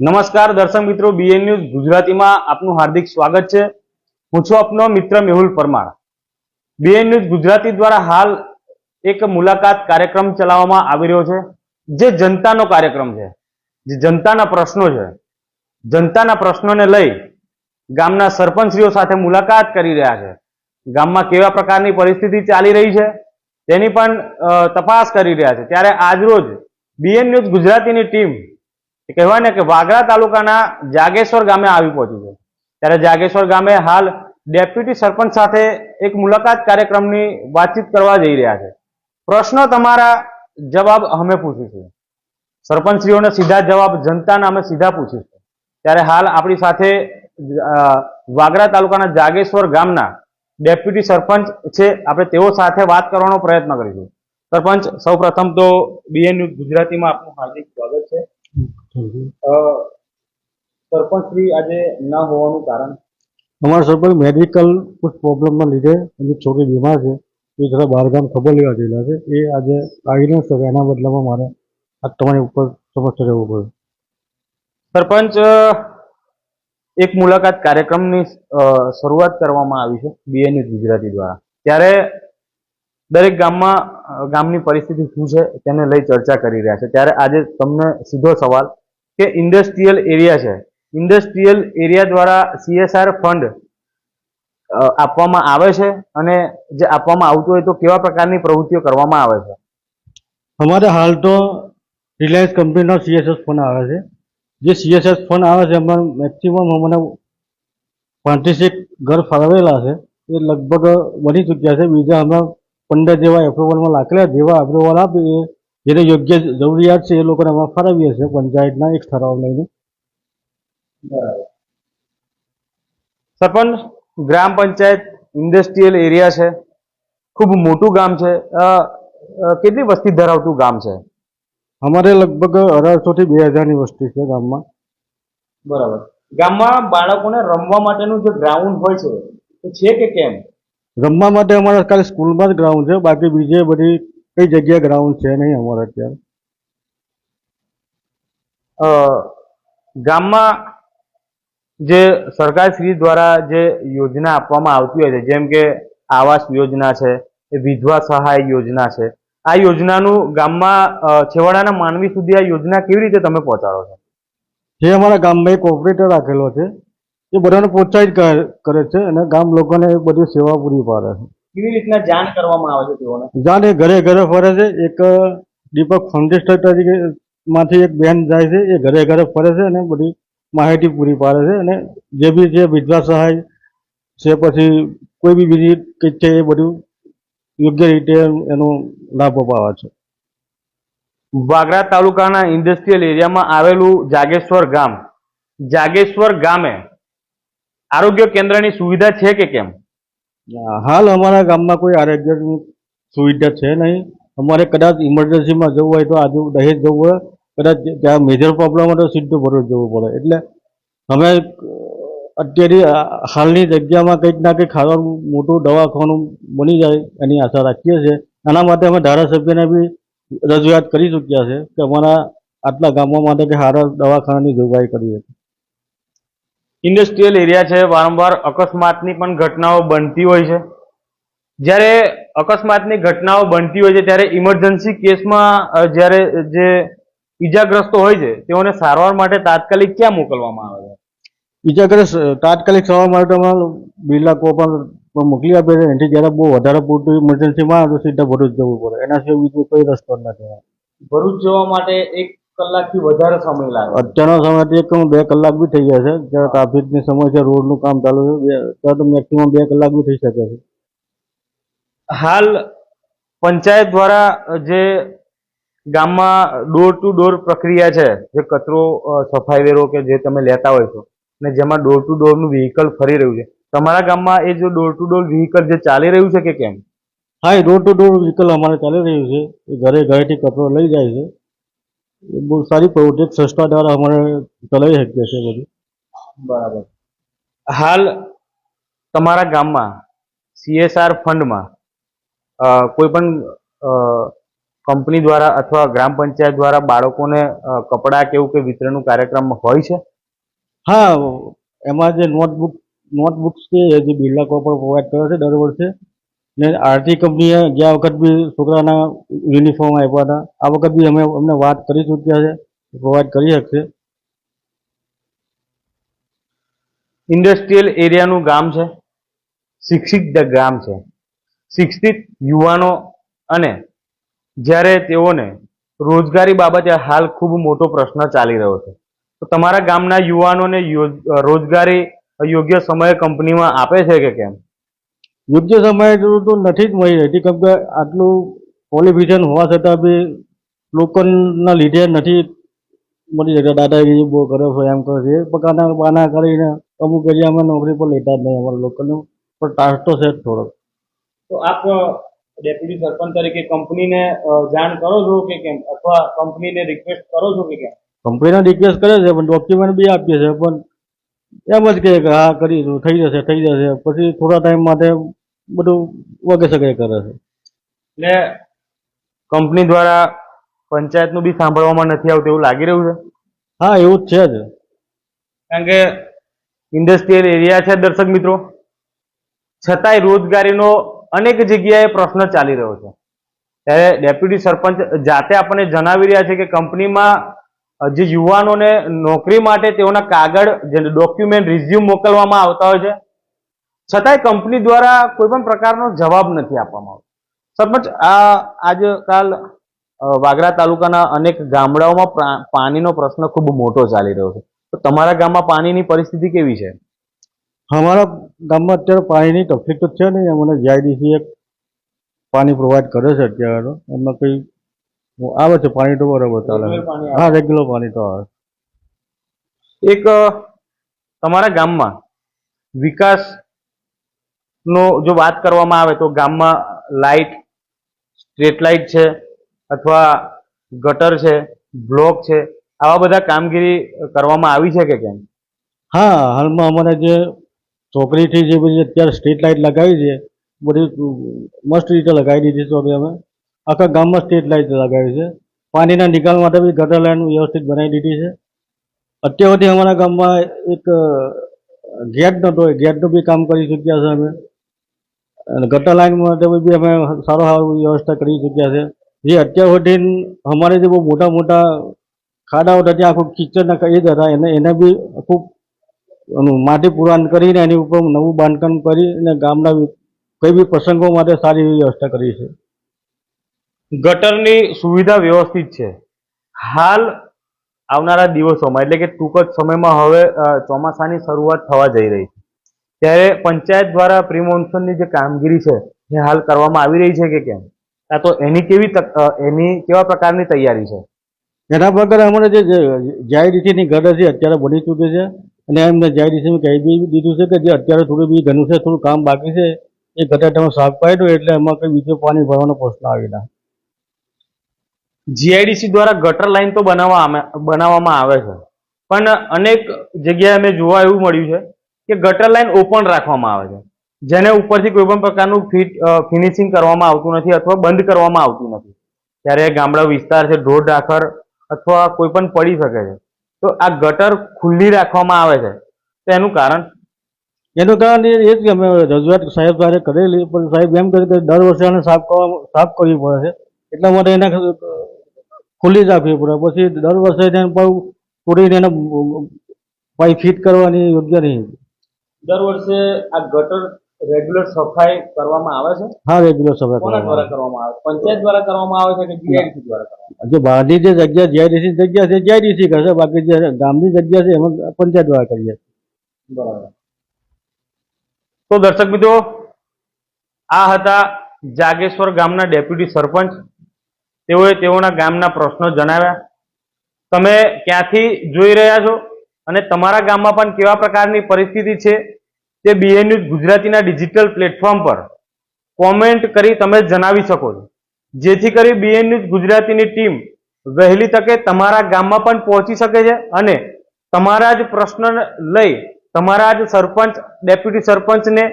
નમસ્કાર દર્શક મિત્રો બીએન ન્યૂઝ ગુજરાતીમાં આપનું હાર્દિક સ્વાગત છે. હું છું આપનો મિત્ર મેહુલ પરમાર. બીએન ન્યૂઝ ગુજરાતી દ્વારા હાલ એક મુલાકાત કાર્યક્રમ ચલાવવામાં આવી રહ્યો છે, જે જનતાનો કાર્યક્રમ છે, જે જનતાના પ્રશ્નો છે. જનતાના પ્રશ્નોને લઈ ગામના સરપંચશ્રીઓ સાથે મુલાકાત કરી રહ્યા છે. ગામમાં કેવા પ્રકારની પરિસ્થિતિ ચાલી રહી છે, તેની પણ તપાસ કરી રહ્યા છે. ત્યારે આજરોજ બીએન ન્યૂઝ ગુજરાતીની ટીમ કહેવાય ને કે વાગરા તાલુકાના જાગેશ્વર ગામે આવી પહોંચી છે. ત્યારે જાગેશ્વર ગામે હાલ ડેપ્યુટી સરપંચ સાથે એક મુલાકાત કાર્યક્રમની વાતચીત કરવા જઈ રહ્યા છે. પ્રશ્નો તમારા જવાબ અમે પૂછીશું સરપંચશ્રીઓને સીધા જવાબ જનતાના અમે સીધા પૂછીશું. ત્યારે હાલ આપણી સાથે વાગરા તાલુકાના જાગેશ્વર ગામના ડેપ્યુટી સરપંચ છે. આપણે તેઓ સાથે વાત કરવાનો પ્રયત્ન કરીશું. સરપંચ સૌ તો બીએન ગુજરાતીમાં આપનું હાર્દિક સ્વાગત છે. અ, સરપંચશ્રી આજે ન હોવાનું કારણ? અમારા સરપંચ મેડિકલ કુછ પ્રોબ્લેમના લીધે એમની છોકરી બીમાર છે. એ જરા બહારગામ ખબર લેવા ગયેલા છે. એ આજે આવી ન શકે એના બદલામાં મારે આ તમારી ઉપર સમસ્ત રહેવું પડ્યું સરપંચ એક મુલાકાત કાર્યક્રમની શરૂઆત કરવામાં આવી છે બીએન ન્યૂઝ ગુજરાતી દ્વારા. ત્યારે દરેક ગામમાં ગામની પરિસ્થિતિ શું છે તેને લઈ ચર્ચા કરી રહ્યા છે. ત્યારે આજે તમને સીધો સવાલ કે ઇન્ડસ્ટ્રીયલ એરિયા છે. ઇન્ડસ્ટ્રીયલ એરિયા દ્વારા સીએસઆર ફંડ આપવામાં આવે છે અને જે આપવામાં આવતું હોય તો કેવા પ્રકારની પ્રવૃત્તિઓ કરવામાં આવે છે? અમારે હાલ તો રિલાયન્સ કંપનીનો સીએસએસ ફંડ આવે છે. જે સીએસએસ ફંડ આવે છે, એમાં મેક્સિમમ અમને પાંત્રીસેક ઘર ફાળવેલા છે. એ લગભગ બની ચૂક્યા છે. બીજા હમણાં પંદર જેવા એપ્રુવલમાં લાખેલા જેવા એપ્રુવલ આપે એ જેને યોગ્ય જરૂરિયાત છે એ લોકોને અમે ફાળવીએ છીએ પંચાયતના એક ઠરાવ લઈને. સરપંચ ગ્રામ પંચાયત ઇન્ડસ્ટ્રીયલ એરિયા છે. ખૂબ મોટું ગામ છે. કેટલી વસ્તી ધરાવતું ગામ છે? અમારે લગભગ અઢારસો થી બે હજારની વસ્તી છે ગામમાં. બરાબર. ગામમાં બાળકોને રમવા માટેનું જે ગ્રાઉન્ડ હોય છે એ છે કે કેમ? રમવા માટે અમારે ખાલી સ્કૂલમાં જ ગ્રાઉન્ડ છે. બાકી બીજે બધી કઈ જગ્યા ગ્રાઉન્ડ છે નહીં અમારે અત્યારે? અ, ગામમાં જે સરકારશ્રી દ્વારા જે યોજના આપવામાં આવતી હોય છે જેમ કે આવાસ યોજના છે વિધવા સહાય યોજના છે આ યોજનાનું ગામમાં છેવાડાના માનવી સુધી આ યોજના કેવી રીતે તમે પહોંચાડો છો? જે અમારા ગામમાં એક ઓપરેટર રાખેલો છે એ બધાને પ્રોત્સાહિત કરે છે અને ગામ લોકોને બધી સેવા પૂરી પાડે છે. કેવી રીતના જાણ કરવામાં આવે છે તેઓને? એ ઘરે ઘરે ફરે છે. એક દીપક ફાઉન્ડેશન તરીકે માંથી એક બેન જાય છે. એ ઘરે ઘરે ફરે છે અને બધી માહિતી પૂરી પાડે છે અને જે બી જે વિધવા સહાય છે પછી કોઈ બી બીજી કંઈક છે એ બધું યોગ્ય રીતે એનો લાભ અપાવે છે. વાગરા તાલુકાના ઇન્ડસ્ટ્રીયલ એરિયામાં આવેલું જાગેશ્વર ગામ. જાગેશ્વર ગામે આરોગ્ય કેન્દ્રની સુવિધા છે કે કેમ? હાલ અમારા ગામમાં કોઈ આરોગ્યની સુવિધા છે નહીં. અમારે કદાચ ઇમરજન્સીમાં જવું હોય તો આજુ દહેજ જવું હોય, કદાચ ત્યાં મેજર પ્રોબ્લેમ હોય તો સીધું ભરૂચ જવું પડે. એટલે અમે અત્યારે હાલની જગ્યામાં કંઈક ના કંઈક ખાવાનું, મોટું દવાખાનું બની જાય એની આશા રાખીએ છીએ. આના માટે અમે ધારાસભ્યને બી રજૂઆત કરી ચૂક્યા છે કે અમારા આટલા ગામો માટે કે સારા દવાખાનાની જોગવાઈ કરીએ. ઇન્ડસ્ટ્રીયલ એરિયા છે વારંવાર અકસ્માતની પણ ઘટનાઓ બનતી હોય છે. જ્યારે અકસ્માતની ઘટનાઓ બનતી હોય છે ત્યારે ઇમરજન્સી કેસમાં જ્યારે જે ઈજાગ્રસ્તો હોય છે તેઓને સારવાર માટે તાત્કાલિક ક્યાં મોકલવામાં આવે છે? ઈજાગ્રસ્ત તાત્કાલિક સારવાર માટે બિરલા કોપર પર મોકલી આપે છે. એનાથી જ્યારે બહુ વધારે પૂરતું ઇમરજન્સીમાં આવે તો સીધા ભરૂચ જવું પડે. એના સિવાય બીજો કોઈ રસ્તો નથી. ભરૂચ જવા માટે એક કલાકથી વધારે સમય લાગે. અત્યારનો સમયથી એક બે કલાક બી થઈ જાય છે. જ્યારે ટ્રાફિકની છે રોડનું કામ ચાલુ છે ત્યાં તો મેક્સિમમ બે કલાક બી થઈ શકે છે. હાલ પંચાયત દ્વારા જે ગામમાં ડોર ટુ ડોર પ્રક્રિયા છે જે કચરો સફાઈ વેરો કે જે તમે લેતા હોય છો ને જેમાં ડોર ટુ ડોરનું વ્હીકલ ફરી રહ્યું છે તમારા ગામમાં એ જો ડોર ટુ ડોર વ્હીકલ જે ચાલી રહ્યું છે કે કેમ? હા એ ડોર ટુ ડોર વ્હીકલ અમારે ચાલી રહ્યું છે. એ ઘરે ઘરેથી કચરો લઈ જાય છે. બહુ સારી પ્રવૃત્તિ છે. સંસ્થા દ્વારા અમારે ચલાવી શકીએ છીએ બધું. બરાબર. હાલ તમારા ગામમાં સીએસઆર ફંડમાં કોઈ પણ કંપની દ્વારા અથવા ગ્રામ પંચાયત દ્વારા બાળકોને કપડાં કે એવું કે વિતરણનું કાર્યક્રમ હોય છે? હા એમાં જે નોટબુક નોટબુક્સ છે જે બિરલા કોપર પ્રોવાઈડ કરે છે દર વર્ષે ને આરતી કંપનીએ ગયા વખત બી છોકરાના યુનિફોર્મ આપ્યા હતા આ વખત બી અમે અમને વાત કરી ચૂક્યા છે પ્રોવાઈડ કરી શકશે. ઇન્ડસ્ટ્રીયલ એરિયાનું ગામ છે. શિક્ષિત ગામ છે. શિક્ષિત યુવાનો અને જ્યારે તેઓને રોજગારી બાબતે હાલ ખૂબ મોટો પ્રશ્ન ચાલી રહ્યો છે. તો તમારા ગામના યુવાનોને રોજગારી યોગ્ય સમયે કંપનીમાં આપે છે કે કેમ? યોગ્ય સમયે તો નથી જ મળી રહેતી કેમ કે આટલું ક્વોલિફિકેશન હોવા છતાં બી લોકોના લીધે નથી મળી રહેતા. દાદાગીરી બહુ કરે છે એમ કરે છે. પકાના બાના કરીને અમુક એરિયામાં નોકરી પર લેતા જ નહીં અમારા લોકોને. પણ ટાસ્ક તો છે જ થોડોક. તો આપ ડેપ્યુટી સરપંચ તરીકે કંપનીને જાણ કરો છો કે કેમ? અથવા કંપનીને રિક્વેસ્ટ કરો છો કે કેમ? કંપનીને રિક્વેસ્ટ કરે છે પણ ડોક્યુમેન્ટ બી આપીએ છે પણ એમ જ કે હા કરીશું થઈ જશે થઈ જશે. પછી થોડા ટાઈમ માટે બધું વગે સગે કરે છે. એટલે કંપની દ્વારા પંચાયતનું બી સાંભળવામાં નથી આવતું એવું લાગી રહ્યું છે? હા એવું જ છે જ. કારણ કે ઇન્ડસ્ટ્રીયલ એરિયા છે દર્શક મિત્રો. છતાંય રોજગારીનો અનેક જગ્યાએ પ્રશ્ન ચાલી રહ્યો છે. ત્યારે ડેપ્યુટી સરપંચ જાતે આપણને જણાવી રહ્યા છે કે કંપનીમાં જે યુવાનોને નોકરી માટે તેઓના કાગળ જે ડોક્યુમેન્ટ રિઝ્યુમ મોકલવામાં આવતા હોય છે છતાંય કંપની દ્વારા કોઈ પણ પ્રકારનો જવાબ નથી આપવામાં આવતો. સરપંચ આ આજકાલ વાગરા તાલુકાના અનેક ગામડાઓમાં પાણીનો પ્રશ્ન ખૂબ મોટો ચાલી રહ્યો છે. તો તમારા ગામમાં પાણીની પરિસ્થિતિ કેવી છે? અમારા ગામમાં અત્યારે પાણીની તકલીફ તો છે નહીં. અમને જીઆઈડીસી એક પાણી પ્રોવાઈડ કરે છે અત્યારે. એમાં કંઈ આવે છે પાણી તો બરાબર ચાલે. હા રેગ્યુલર પાણી તો આવે એક તમારા ગામમાં વિકાસ નો જો વાત કરવામાં આવે તો ગામમાં લાઇટ સ્ટ્રીટ લાઇટ છે અથવા ગટર છે બ્લોક છે, આવા બધા કામગીરી કરવામાં આવી છે કે કેમ? હા, હાલમાં અમારે જે ચોકડીથી જે બધી અત્યારે સ્ટ્રીટ લાઇટ લગાવી છે, બધી મસ્ત રીતે લગાવી દીધી છે ચોકડી અમે. આખા ગામમાં સ્ટ્રીટ લાઇટ લગાવી છે. પાણીના નિકાલ માટે બી ગટર લાઈન વ્યવસ્થિત બનાવી દીધી છે. અત્યાર સુધી અમારા ગામમાં એક ગેટ નહોતો, એ ગેટનું બી કામ કરી ચૂક્યા છે અમે. અને ગટર લાઈન માટે બી અમે સારો વ્યવસ્થા કરી ચૂક્યા છે. જે અત્યાર સુધી અમારે જે બહુ મોટા મોટા ખાડાઓ હતા ત્યાં આખું કિચનના એ જ હતા, એને એને બી ખૂબ એનું માટી પુરાણ કરીને એની ઉપર નવું બાંધકામ કરીને ગામના વિ- કોઈ બી પ્રસંગો માટે સારી એવી વ્યવસ્થા કરી છે. ગટરની સુવિધા વ્યવસ્થિત છે. હાલ આવનારા દિવસોમાં, એટલે કે ટૂંક જ સમયમાં હવે ચોમાસાની શરૂઆત થવા જઈ રહી છે. ત્યારે પંચાયત દ્વારા પ્રી મોન્સૂનની જે કામગીરી છે એ હાલ કરવામાં આવી રહી છે કે કેમ? કાં તો એની કેવી એની કેવા પ્રકારની તૈયારી છે? એના પ્રકારે અમારે જે જીઆઈડીસીની ગઢ છે અત્યારે બની ચૂકી છે. અને એમને જીઆઈડીસી કહી બી દીધું છે કે જે અત્યારે થોડું બી ઘણું છે થોડું કામ બાકી છે એ ગટર તમે સાફ દો એટલે એમાં કંઈ બીજું પાણી ભરવાનો પ્રશ્ન આવી ના જીઆઈડીસી દ્વારા ગટર લાઈન તો બનાવવા બનાવવામાં આવે છે. પણ અનેક જગ્યાએ અમે જોવા એવું મળ્યું છે કે ગટર લાઈન ઓપન રાખવામાં આવે છે. જેને ઉપરથી કોઈ પણ પ્રકારનું ફિનિશિંગ કરવામાં આવતું નથી અથવા બંધ કરવામાં આવતું નથી. ત્યારે ગામડા વિસ્તાર છે, ઢોર ઢાખર અથવા કોઈ પણ પડી શકે છે. તો આ ગટર ખુલ્લી રાખવામાં આવે છે. તો એનું કારણ? એનું કારણ એ જ કે અમે રજૂઆત સાહેબ દ્વારા કરેલી, પણ સાહેબ એમ કહે કે દર વર્ષે આને સાફ કરવા, સાફ કરવી પડે છે. એટલા માટે એને ખુલ્લી જ પડે. પછી દર વર્ષે એને પાછું પૂરીને એને પાઈ ફિટ કરવાની યોગ્ય નહીં. દર વર્ષે આ ગટર રેગ્યુલર સફાઈ કરવામાં આવે છે? હા રેગ્યુલર સફાઈ કોના દ્વારા કરવામાં આવે? પંચાયત દ્વારા કરવામાં આવે છે કે જીઆઈડીસી દ્વારા કરવામાં આવે. જે બહારની જે જગ્યા જીઆઈડીસી જગ્યા છે જીઆઈડીસી કરશે બાકી જે ગામની જગ્યા છે એમાં પંચાયત દ્વારા કરીએ. બરાબર. તો દર્શક મિત્રો આ હતા જાગેશ્વર ગામના ડેપ્યુટી સરપંચ. તેઓએ તેઓના ગામના પ્રશ્નો જણાવ્યા. તમે ક્યાંથી જોઈ રહ્યા છો? અને તમારા ગામમાં પણ કેવા પ્રકારની પરિસ્થિતિ છે? તે બીએન ન્યૂઝ ગુજરાતીના ડિજિટલ પ્લેટફોર્મ પર કોમેન્ટ કરી તમે જણાવી શકો છો. જેથી કરી બીએન ન્યૂઝ ગુજરાતીની ટીમ વહેલી તકે તમારા ગામમાં પણ પહોંચી શકે છે અને તમારા જ પ્રશ્ન લઈ તમારા જ સરપંચ ડેપ્યુટી સરપંચને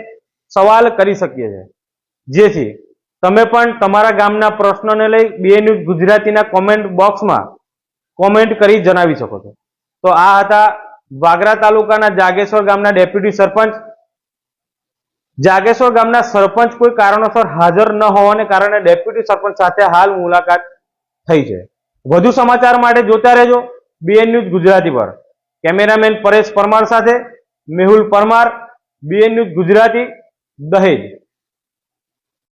સવાલ કરી શકીએ છીએ જેથી તમે પણ તમારા ગામના પ્રશ્નોને લઈ બીએ ન્યૂઝ ગુજરાતીના કોમેન્ટ બોક્સમાં કોમેન્ટ કરી જણાવી શકો છો. તો આ હતા વાગરા તાલુકાના જાગેશ્વર ગામના ડેપ્યુટી સરપંચ. જાગેશ્વર ગામના સરપંચ કોઈ કારણોસર હાજર ન હોવાને કારણે ડેપ્યુટી સરપંચ સાથે હાલ મુલાકાત થઈ છે. વધુ સમાચાર માટે જોતા રહેજો બીએન ન્યૂઝ ગુજરાતી પર. કેમેરામેન પરેશ પરમાર સાથે મેહુલ પરમાર, બીએન ન્યૂઝ ગુજરાતી દહેજ.